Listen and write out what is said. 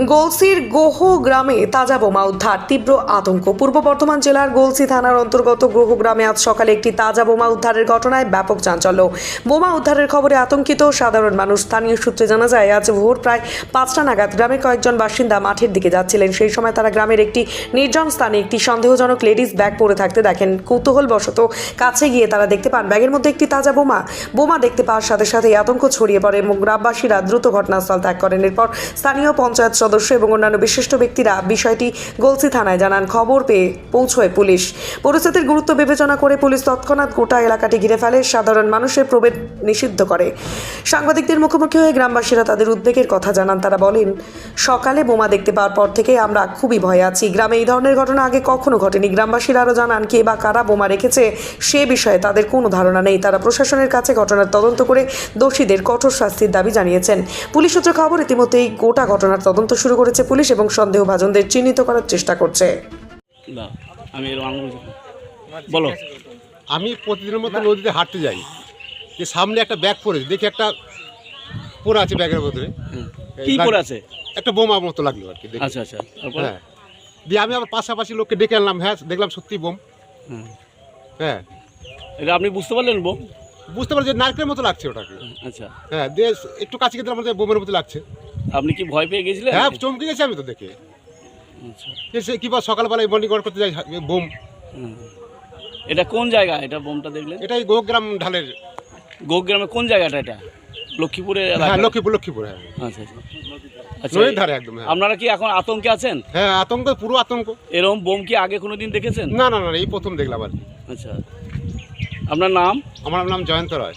গোলসির গোহ গ্রামে তাজা বোমা উদ্ধার। তীব্র আতঙ্ক। পূর্ব বর্ধমান জেলার গোলসি থানার অন্তর্গত গ্রহ গ্রামে আজ সকালে একটি তাজা বোমা উদ্ধারের ঘটনায় ব্যাপক চাঞ্চল্য। বোমা উদ্ধারের খবরে আতঙ্কিত সাধারণ মানুষ। স্থানীয় সূত্রে জানা যায়, আজ ভোর প্রায় পাঁচটা নাগাদ গ্রামের কয়েকজন বাসিন্দা মাঠের দিকে যাচ্ছিলেন। সেই সময় তারা গ্রামের একটি নির্জন স্থানে একটি সন্দেহজনক লেডিস ব্যাগ পরে থাকতে দেখেন। কৌতূহলবশত কাছে গিয়ে তারা দেখতে পান, ব্যাগের মধ্যে একটি তাজা বোমা। বোমা দেখতে পাওয়ার সাথে সাথে আতঙ্ক ছড়িয়ে পড়ে। এবং গ্রামবাসীরা দ্রুত ঘটনাস্থল ত্যাগ করেন। এরপর স্থানীয় পঞ্চায়েত সদস্য এবং অন্যান্য বিশিষ্ট ব্যক্তিরা বিষয়টি গলসি থানায় জানান। খবর পেয়ে পৌঁছয় পুলিশ। পরিস্থিতির গুরুত্ব বিবেচনা করে পুলিশ তৎক্ষণাৎ গোটা এলাকাটি ঘিরে ফেলে, সাধারণ মানুষের প্রবেশ নিষিদ্ধ করে। সাংবাদিকদের মুখোমুখি হয়ে গ্রামবাসীরা তাদের উদ্বেগের কথা জানান। তারা বলেন, সকালে বোমা দেখতে পাওয়ার পর থেকে আমরা খুবই ভয়ে আছি। গ্রামে এই ধরনের ঘটনা আগে কখনো ঘটেনি। গ্রামবাসীরা আরও জানান, কে বা কারা বোমা রেখেছে সে বিষয়ে তাদের কোনো ধারণা নেই। তারা প্রশাসনের কাছে ঘটনার তদন্ত করে দোষীদের কঠোর শাস্তির দাবি জানিয়েছেন। পুলিশ সূত্রে খবর, ইতিমধ্যেই গোটা ঘটনার তদন্ত শুরু করেছে পুলিশ এবং সন্দেহভাজনদের চিহ্নিত করার চেষ্টা করছে। আমি বলো। আমি প্রতিদিনের মতো নদীতে হাঁটতে যাই। যে সামনে একটা ব্যাগ পড়েছে দেখি একটা পড়ে আছে ব্যাগের মধ্যে হুম। কি করে আছে? একটা বোমা মতো লাগল আর কি দেখে। আচ্ছা আচ্ছা হ্যাঁ। দিয়ে আমি আবার পাশাপাশি লোককে ডেকে আনলাম হ্যাঁ দেখলাম সত্যি বোম। হুম। হ্যাঁ। এটা আপনি বুঝতে পারলেন বোম? বুঝতে পারলেন যে নারকেলের মতো লাগছে ওটাকে। আচ্ছা। হ্যাঁ দিয়ে একটু কাছে গেলে আমাদের বোমের মতো লাগছে। আপনি কি ভয় পেয়ে গেছিলেন? হ্যাঁ চমকে গেছি আমি তো দেখে। আচ্ছা। সে কিংবা সকালবেলায় মর্নিং ওয়াক করতে যাই বোম। এটা কোন জায়গা? এটা বোমটা দেখলেন? এটাই গোগ্রাম ঢালের। গোগ্রামে কোন জায়গাটা এটা? লক্ষ্মীপুরে হ্যাঁ লক্ষ্মীপুর লক্ষ্মীপুর হ্যাঁ। আচ্ছা আচ্ছা। আচ্ছা নদীর ধারে একদম হ্যাঁ। আপনারা কি এখন আতঙ্কে আছেন? হ্যাঁ আতঙ্ক পুরো আতঙ্ক। এরকম বোম কি আগে কোনো দিন দেখেছেন? না না না এই প্রথম দেখলাম আর আচ্ছা। আপনার নাম? আমার নাম জয়ন্ত রায়।